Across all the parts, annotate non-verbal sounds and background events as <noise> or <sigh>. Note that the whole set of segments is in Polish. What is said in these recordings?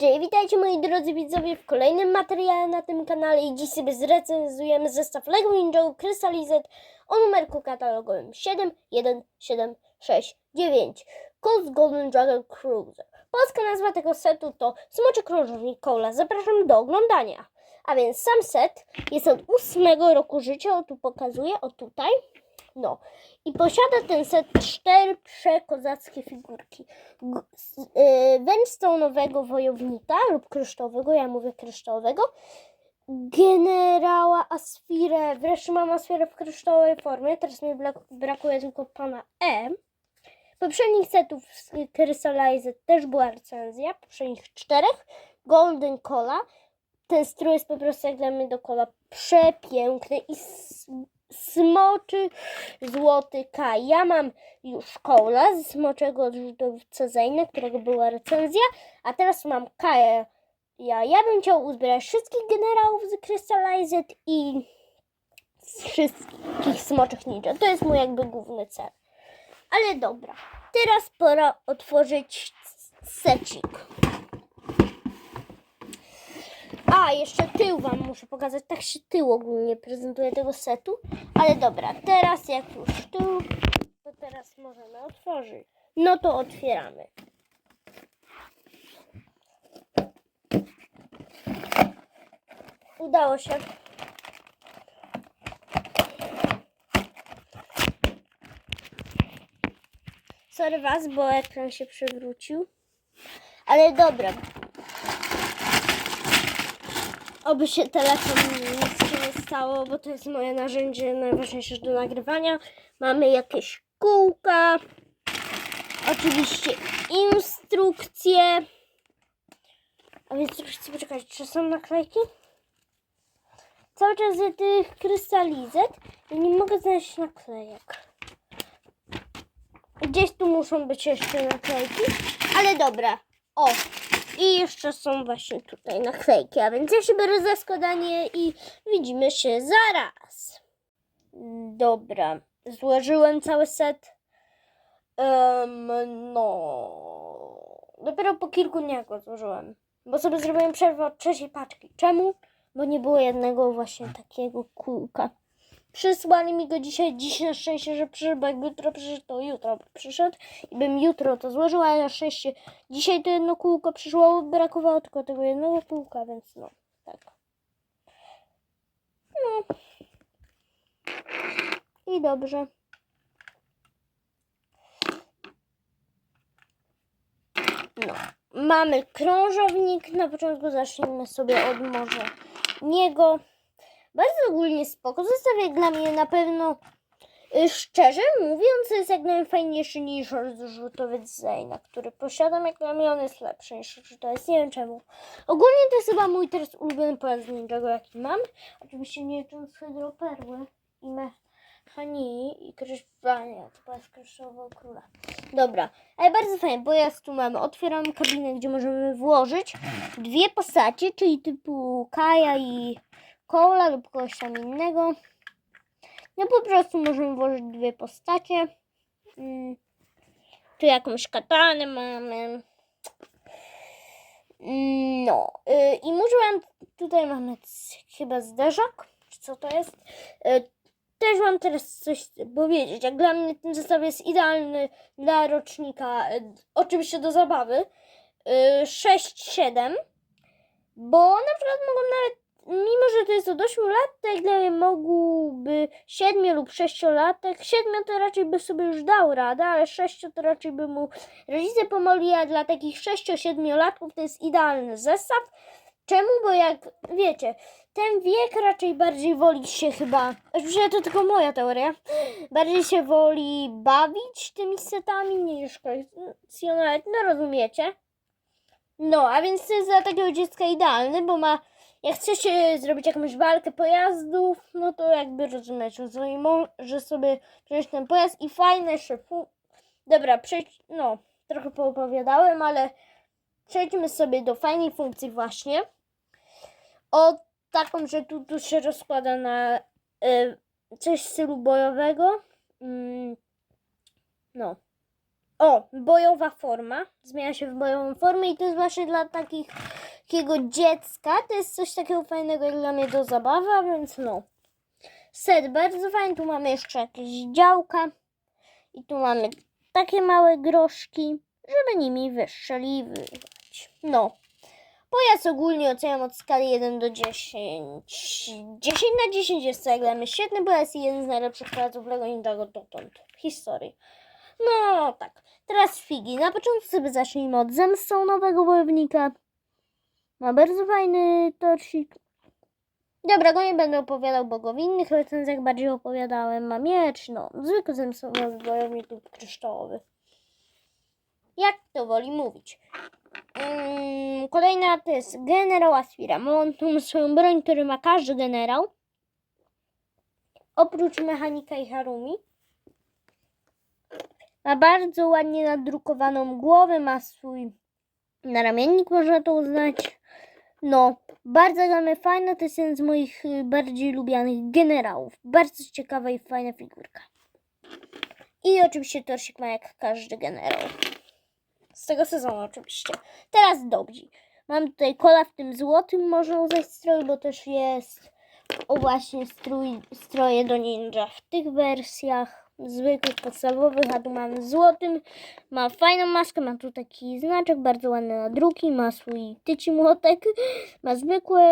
Cześć, witajcie moi drodzy widzowie w kolejnym materiale na tym kanale i dziś sobie zrecenzujemy zestaw LEGO Ninjago Crystalized o numerku katalogowym 71769 Coast Golden Dragon Cruiser. Polska nazwa tego setu to Smoczy Krążownik Kola. Zapraszam do oglądania. A więc sam set jest od ósmego roku życia, o tu pokazuję, o tutaj. No. I posiada ten set cztery przekozackie figurki. Y, Wędstone'owego wojownika lub kryształowego, ja mówię kryształowego, generała Asfirę, wreszcie mam Asfirę w kryształowej formie, teraz mi brak- brakuje tylko pana E. Poprzednich setów z Crystalized też była recenzja, poprzednich czterech, Golden Cola, ten strój jest po prostu jak dla mnie do kola przepiękny i smoczy złoty K. Ja mam już kola z smoczego odrzutowca Zejna, którego była recenzja, a teraz mam Kaja. Ja, ja bym chciał uzbierać wszystkich generałów z Crystalized i wszystkich smoczych ninja. To jest mój jakby główny cel. Ale dobra, teraz pora otworzyć secik. A, jeszcze tył Wam muszę pokazać. Tak się tył ogólnie prezentuje tego setu. Ale dobra, teraz jak już tył, to teraz możemy otworzyć. No to otwieramy. Udało się. Sorry Was, bo ekran się przewrócił. Ale dobra, Oby się telefon nic się nie stało, bo to jest moje narzędzie najważniejsze do nagrywania. Mamy jakieś kółka, oczywiście instrukcje. A więc troszeczkę poczekać, czy są naklejki? Cały czas z tych krystalizet i nie mogę znaleźć naklejek. Gdzieś tu muszą być jeszcze naklejki, ale dobra. O, i jeszcze są właśnie tutaj naklejki, a więc ja się biorę za składanie i widzimy się zaraz. Dobra, złożyłem cały set. Em, no, dopiero po kilku dniach go złożyłem, bo sobie zrobiłem przerwę od trzeciej paczki. Czemu? Bo nie było jednego właśnie takiego kółka. Przysłali mi go dzisiaj, dziś na szczęście, że przyszedł, bo jakby jutro przyszedł, to jutro przyszedł i bym jutro to złożyła, ale na szczęście dzisiaj to jedno kółko przyszło, brakowało tylko tego jednego kółka, więc no, tak. No. I dobrze. No. Mamy krążownik, na początku zacznijmy sobie od może niego. Bardzo ogólnie spoko, zostawię dla mnie na pewno Y, Szczerze mówiąc, jest jak najfajniejszy niż rozrzutowiec Zejna, który posiadam, jak dla mnie on jest lepszy niż rozrzutowiec, nie wiem czemu. Ogólnie to jest chyba mój teraz ulubiony pojazd Ninjago, jaki mam. Oczywiście nie licząc hydroperły i mechanii i kryształania, to pojazd kryształowego króla. Dobra, ale bardzo fajnie, pojazd tu mamy, otwieram kabinę, gdzie możemy włożyć dwie postacie, czyli typu Kaja i Kola lub kogoś tam innego. No po prostu możemy włożyć dwie postacie. Mm. Tu jakąś katanę mamy. Mm, No. y, I mam, tutaj mamy chyba zderzak. Czy co to jest? Y, Też mam teraz coś powiedzieć. Jak dla mnie ten zestaw jest idealny dla rocznika. y, Oczywiście do zabawy. 6-7. Bo na przykład mogą nawet mimo że to jest od 8 lat, to jak dla mnie mógłby 7 lub 6 latek. 7 to raczej by sobie już dał radę, ale 6 to raczej by mu rodzice pomogli, a dla takich 6-7 latków to jest idealny zestaw. Czemu? Bo jak wiecie, ten wiek raczej bardziej woli się chyba, oczywiście to tylko moja teoria, bardziej się woli bawić tymi setami niż kolekcjonować, no rozumiecie? No, a więc to jest dla takiego dziecka idealny, bo ma jak chcecie zrobić jakąś walkę pojazdów, no to jakby rozumiecie, że sobie wziąć ten pojazd i fajne szyfu. Dobra, przejdź, no, trochę poopowiadałem, ale przejdźmy sobie do fajnej funkcji właśnie. O taką, że tu, tu się rozkłada na y, coś w stylu bojowego. Mm, no. O, bojowa forma. Zmienia się w bojową formę i to jest właśnie dla takich, takiego dziecka. To jest coś takiego fajnego dla mnie do zabawy, a więc no. Set bardzo fajny. Tu mamy jeszcze jakieś działka. I tu mamy takie małe groszki, żeby nimi wystrzeliwać. No. Pojazd ogólnie oceniam od skali 1 do 10. 10 na 10 jest co jak dla świetny pojazd i jeden z najlepszych pojazdów Lego Ninjago dotąd w historii. No tak. Teraz figi. Na początku sobie zacznijmy od zemstą nowego wojownika. Ma bardzo fajny torsik. Dobra, go nie będę opowiadał, bo go w innych recenzjach bardziej opowiadałem. Ma miecz, no. Zwykły zemstowy wojownik lub kryształowy. Jak to woli mówić. Mm, kolejna to jest generał Aspira. Ma on tą swoją broń, który ma każdy generał. Oprócz mechanika i Harumi. Ma bardzo ładnie nadrukowaną głowę, ma swój naramiennik, można to uznać. No, bardzo dla mnie fajna, to jest jeden z moich y, bardziej lubianych generałów. Bardzo ciekawa i fajna figurka. I oczywiście torsik ma jak każdy generał. Z tego sezonu oczywiście. Teraz Dobzi. Mam tutaj kola w tym złotym, można uznać strój, bo też jest o właśnie strój, stroje do ninja w tych wersjach zwykłych, podstawowych, a tu mamy złotym. Ma fajną maskę, ma tu taki znaczek, bardzo ładne nadruki, ma swój tyci młotek, <laughs> ma zwykłe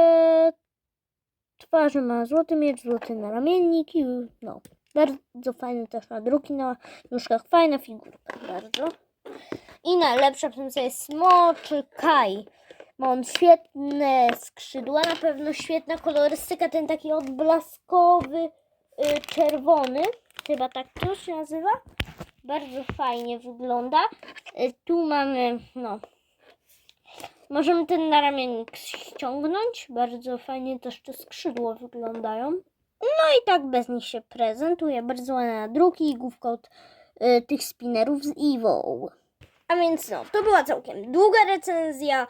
twarze, ma złoty miecz, złoty naramiennik i no, bardzo fajne też nadruki na nóżkach, fajna figurka, bardzo. I najlepsza co jest smoczy Kai. Ma on świetne skrzydła, na pewno świetna kolorystyka, ten taki odblaskowy, y, czerwony, chyba tak to się nazywa. Bardzo fajnie wygląda. Y, tu mamy, no, możemy ten naramiennik ściągnąć. Bardzo fajnie też te skrzydła wyglądają. No i tak bez nich się prezentuje. Bardzo ładne druki i główka od y, tych spinnerów z Evo. A więc no, to była całkiem długa recenzja.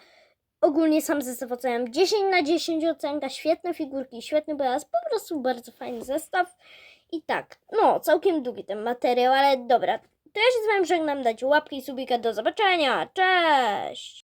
Ogólnie sam zestaw oceniam 10 na 10 ocenka, świetne figurki, świetny pojazd, po prostu bardzo fajny zestaw. I tak, no, całkiem długi ten materiał, ale dobra. To ja się z wami żegnam, dajcie łapki i subika, do zobaczenia, cześć!